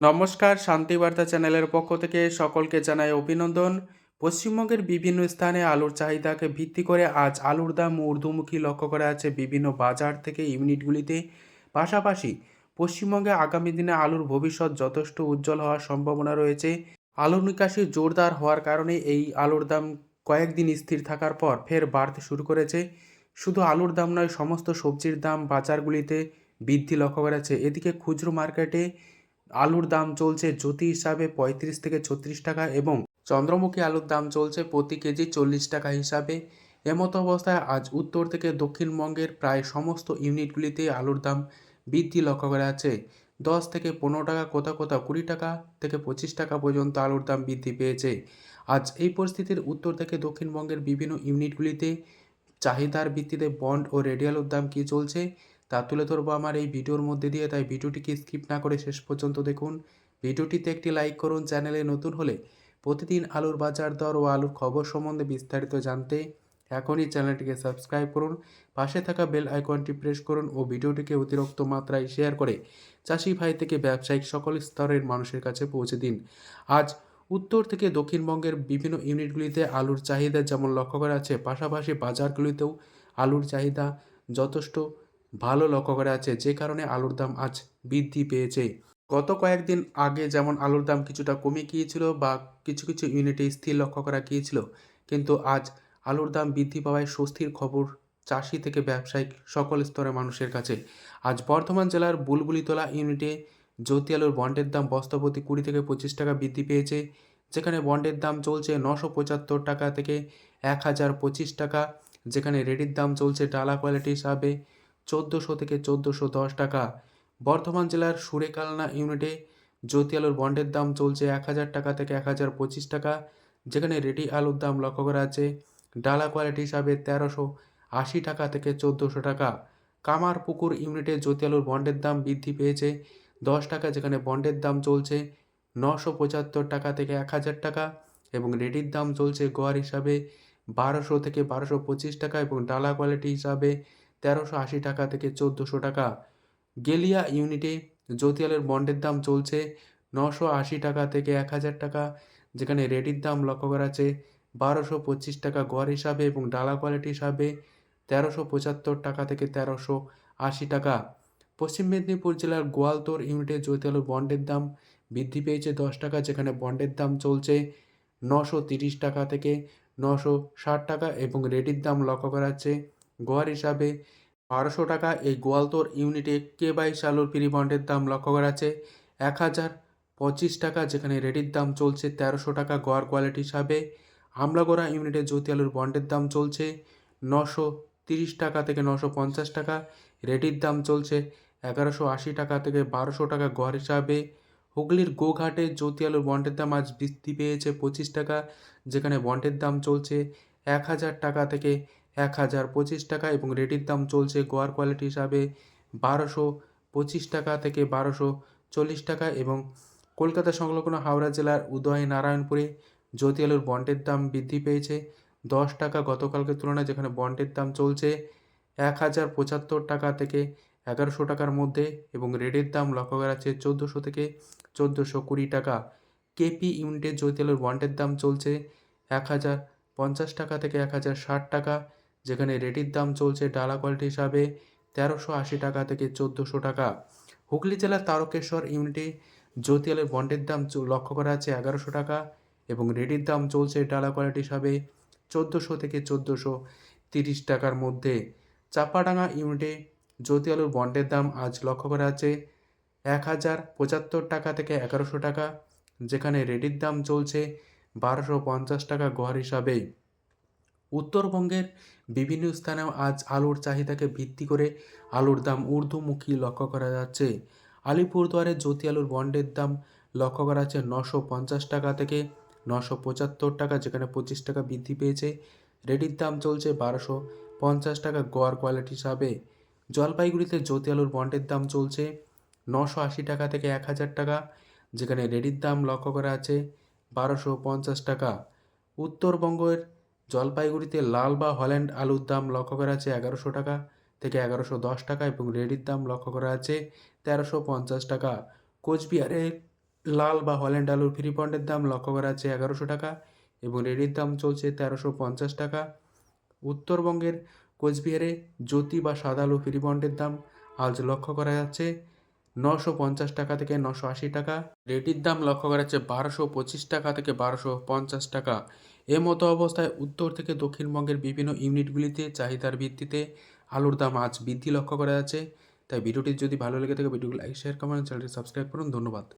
নমস্কার, শান্তিবার্তা চ্যানেলের পক্ষ থেকে সকলকে জানাই অভিনন্দন। পশ্চিমবঙ্গের বিভিন্ন স্থানে আলুর চাহিদাকে ভিত্তি করে আজ আলুর দাম ঊর্ধ্বমুখী লক্ষ্য করা আছে বিভিন্ন বাজার থেকে ইউনিটগুলিতে। পাশাপাশি পশ্চিমবঙ্গে আগামী দিনে আলুর ভবিষ্যৎ যথেষ্ট উজ্জ্বল হওয়ার সম্ভাবনা রয়েছে। আলুর নিকাশি জোরদার হওয়ার কারণে এই আলুর দাম কয়েকদিন স্থির থাকার পর ফের বাড়তে শুরু করেছে। শুধু আলুর দাম নয়, সমস্ত সবজির দাম বাজারগুলিতে বৃদ্ধি লক্ষ্য করা এদিকে খুচরো মার্কেটে আলুর দাম চলছে জ্যোতি হিসাবে পঁয়ত্রিশ থেকে ছত্রিশ টাকা এবং চন্দ্রমুখী আলুর দাম চলছে প্রতি কেজি চল্লিশ টাকা হিসাবে। এমতো অবস্থায় আজ উত্তর থেকে দক্ষিণবঙ্গের প্রায় সমস্ত ইউনিটগুলিতে আলুর দাম বৃদ্ধি লক্ষ্য করা যাচ্ছে। দশ থেকে পনেরো টাকা কোথাও কোথাও কুড়ি টাকা থেকে পঁচিশ টাকা পর্যন্ত আলুর দাম বৃদ্ধি পেয়েছে। আজ এই পরিস্থিতির উত্তর থেকে দক্ষিণবঙ্গের বিভিন্ন ইউনিটগুলিতে চাহিদার ভিত্তিতে বন্ড ও রেডিয়ালুর দাম কী চলছে তা তুলে ধরবো আমার এই ভিডিওর মধ্যে দিয়ে। তাই ভিডিওটিকে স্কিপ না করে শেষ পর্যন্ত দেখুন। ভিডিওটিতে একটি লাইক করুন চ্যানেলে নতুন হলে প্রতিদিন আলুর বাজার দর ও আলুর খবর সম্বন্ধে বিস্তারিত জানতে এখনই চ্যানেলটিকে সাবস্ক্রাইব করুন। পাশে থাকা বেল আইকনটি প্রেস করুন ও ভিডিওটিকে অতিরিক্ত মাত্রায় শেয়ার করে চাষি ভাই থেকে ব্যবসায়িক সকল স্তরের মানুষের কাছে পৌঁছে দিন। আজ উত্তর থেকে দক্ষিণবঙ্গের বিভিন্ন ইউনিটগুলিতে আলুর চাহিদা যেমন লক্ষ্য করা আছে, পাশাপাশি বাজারগুলিতেও আলুর চাহিদা যথেষ্ট ভালো লক্ষ্য করা আছে। যে কারণে আলুর দাম আজ বৃদ্ধি পেয়েছে। গত কয়েকদিন আগে যেমন আলুর দাম কিছুটা কমে গিয়েছিল বা কিছু কিছু ইউনিটে স্থির লক্ষ্য করা গিয়েছিল, কিন্তু আজ আলুর দাম বৃদ্ধি পাওয়ায় স্বস্তির খবর চাষি থেকে ব্যবসায়িক সকল স্তরের মানুষের কাছে। আজ বর্ধমান জেলার বুলবুলিতলা ইউনিটে জ্যোতি আলুর বন্ডের দাম বস্তাপতি কুড়ি থেকে পঁচিশ টাকা বৃদ্ধি পেয়েছে, যেখানে বন্ডের দাম চলছে নশো পঁচাত্তর টাকা থেকে এক হাজার পঁচিশ টাকা, যেখানে রেডির দাম চলছে ডালা কোয়ালিটি হিসাবে চোদ্দোশো থেকে চোদ্দোশো দশ টাকা। বর্ধমান জেলার সুরেকালনা ইউনিটে জ্যোতি আলুর বন্ডের দাম চলছে এক হাজার টাকা থেকে এক হাজার পঁচিশ টাকা, যেখানে রেডি আলুর দাম লক্ষ্য করা আছে ডালা কোয়ালিটি হিসাবে তেরোশো আশি টাকা থেকে চোদ্দোশো টাকা। কামারপুকুর ইউনিটে জ্যোতি আলুর বন্ডের দাম বৃদ্ধি পেয়েছে দশ টাকা, যেখানে বন্ডের দাম চলছে নশো পঁচাত্তর টাকা থেকে এক হাজার টাকা এবং রেডির দাম চলছে গোয়ার হিসাবে বারোশো থেকে বারোশো পঁচিশ টাকা এবং ডালা কোয়ালিটি হিসাবে তেরোশো আশি টাকা থেকে চোদ্দোশো টাকা। গেলিয়া ইউনিটে জ্যোতিয়ালের বন্ডের দাম চলছে নশো আশি টাকা থেকে এক হাজার টাকা, যেখানে রেডির দাম লক্ষ্য করা আছে বারোশো পঁচিশ টাকা গড় হিসাবে এবং ডালা কোয়ালিটি হিসাবে তেরোশো পঁচাত্তর টাকা থেকে তেরোশো আশি টাকা। পশ্চিম মেদিনীপুর জেলার গোয়ালতোর ইউনিটে জ্যোতিয়ালুর বন্ডের দাম বৃদ্ধি পেয়েছে দশ টাকা, যেখানে বন্ডের দাম চলছে নশো তিরিশ টাকা থেকে নশো ষাট টাকা এবং রেডির দাম লক্ষ্য করা যাচ্ছে গড় হিসাবে বারোশো টাকা এই গোয়ালতোর ইউনিটে কে বাইশ আলুর পিরি বন্ডের দাম লক্ষ্য করা আছে? এক হাজার পঁচিশ টাকা, যেখানে রেডির দাম চলছে তেরোশো টাকা গড় কোয়ালিটি হিসাবে। আমলাগোড়া ইউনিটে জ্যোতি আলুর বন্ডের দাম চলছে নশো তিরিশ টাকা থেকে নশো পঞ্চাশ টাকা। রেডির দাম চলছে এগারোশো আশি টাকা থেকে বারোশো টাকা গড় হিসাবে। হুগলির গোঘাটে জ্যোতি আলুর বন্ডের দাম আজ বৃদ্ধি পেয়েছে পঁচিশ টাকা, যেখানে বন্ডের দাম চলছে এক হাজার টাকা থেকে এক হাজার পঁচিশ টাকা এবং রেডির দাম চলছে গোয়ার কোয়ালিটি হিসাবে বারোশো পঁচিশ টাকা থেকে বারোশো চল্লিশ টাকা এবং কলকাতা সংলগ্ন হাওড়া জেলার উদয় নারায়ণপুরে জ্যোতি আলুর বন্ডের দাম বৃদ্ধি পেয়েছে। দশ টাকা গতকালকের তুলনায় যেখানে বন্ডের দাম চলছে এক হাজার পঁচাত্তর টাকা থেকে এগারোশো টাকার মধ্যে এবং রেডের দাম লক্ষ্য করা যাচ্ছে চোদ্দোশো থেকে চোদ্দোশো কুড়ি টাকা। কেপি ইউনিটের জ্যোতি আলুর বন্ডের দাম চলছে এক হাজার পঞ্চাশ টাকা থেকে এক হাজার ষাট টাকা যেখানে রেডির দাম চলছে ডালা কোয়ালিটি হিসাবে তেরোশো আশি টাকা থেকে চোদ্দোশো টাকা। হুগলি জেলার তারকেশ্বর ইউনিটে জ্যোতিয়ালের বন্ডের দাম লক্ষ্য করা আছে এগারোশো টাকা এবং রেডির দাম চলছে ডালা কোয়ালিটি হিসাবে চোদ্দোশো থেকে চোদ্দোশো তিরিশ টাকার মধ্যে। চাপাডাঙ্গা ইউনিটে জ্যোতি আলুর বন্ডের দাম আজ লক্ষ্য করা আছে এক হাজার পঁচাত্তর টাকা থেকে এগারোশো টাকা, যেখানে রেডির দাম চলছে বারোশো পঞ্চাশ টাকা গড় হিসাবে। উত্তরবঙ্গের বিভিন্ন স্থানেও আজ আলুর চাহিদাকে ভিত্তি করে আলুর দাম ঊর্ধ্বমুখী লক্ষ্য করা যাচ্ছে। আলিপুরদুয়ারে জ্যোতি আলুর বন্ডের দাম লক্ষ্য করা যাচ্ছে নশো পঞ্চাশ টাকা থেকে নশো পঁচাত্তর টাকা, যেখানে পঁচিশ টাকা বৃদ্ধি পেয়েছে। রেডির দাম চলছে বারোশো পঞ্চাশ টাকা গোয়ার কোয়ালিটি হিসাবে। জলপাইগুড়িতে জ্যোতি আলুর বন্ডের দাম চলছে নশো আশি টাকা থেকে এক হাজার টাকা, যেখানে রেডির দাম লক্ষ্য করা আছে বারোশো পঞ্চাশ টাকা। উত্তরবঙ্গের জলপাইগুড়িতে লাল বা হল্যান্ড আলুর দাম লক্ষ্য করা আছে এগারোশো টাকা থেকে এগারোশো দশ টাকা এবং রেডির দাম লক্ষ্য করা আছে তেরোশো পঞ্চাশ টাকা। কোচবিহারে লাল বা হল্যান্ড আলুর ফ্রি পন্ডের দাম লক্ষ্য করা যাচ্ছে এগারোশো টাকা এবং রেডির দাম চলছে তেরোশো পঞ্চাশ টাকা। উত্তরবঙ্গের কোচবিহারে জ্যোতি বা সাদা আলু ফ্রি পন্ডের দাম আজ লক্ষ্য করা যাচ্ছে নশো পঞ্চাশ টাকা থেকে নশো আশি টাকা। রেডির দাম লক্ষ্য করা যাচ্ছে বারোশো পঁচিশ টাকা থেকে বারোশো পঞ্চাশ টাকা এ মতো অবস্থায় উত্তর থেকে দক্ষিণবঙ্গের বিভিন্ন ইউনিটগুলিতে চাহিদার ভিত্তিতে আলুর দাম আজ বৃদ্ধি লক্ষ্য করা যাচ্ছে। তাই ভিডিওটি যদি ভালো লেগে থাকে ভিডিওটি লাইক শেয়ার কমেন্ট চ্যানেলটি সাবস্ক্রাইব করুন। ধন্যবাদ।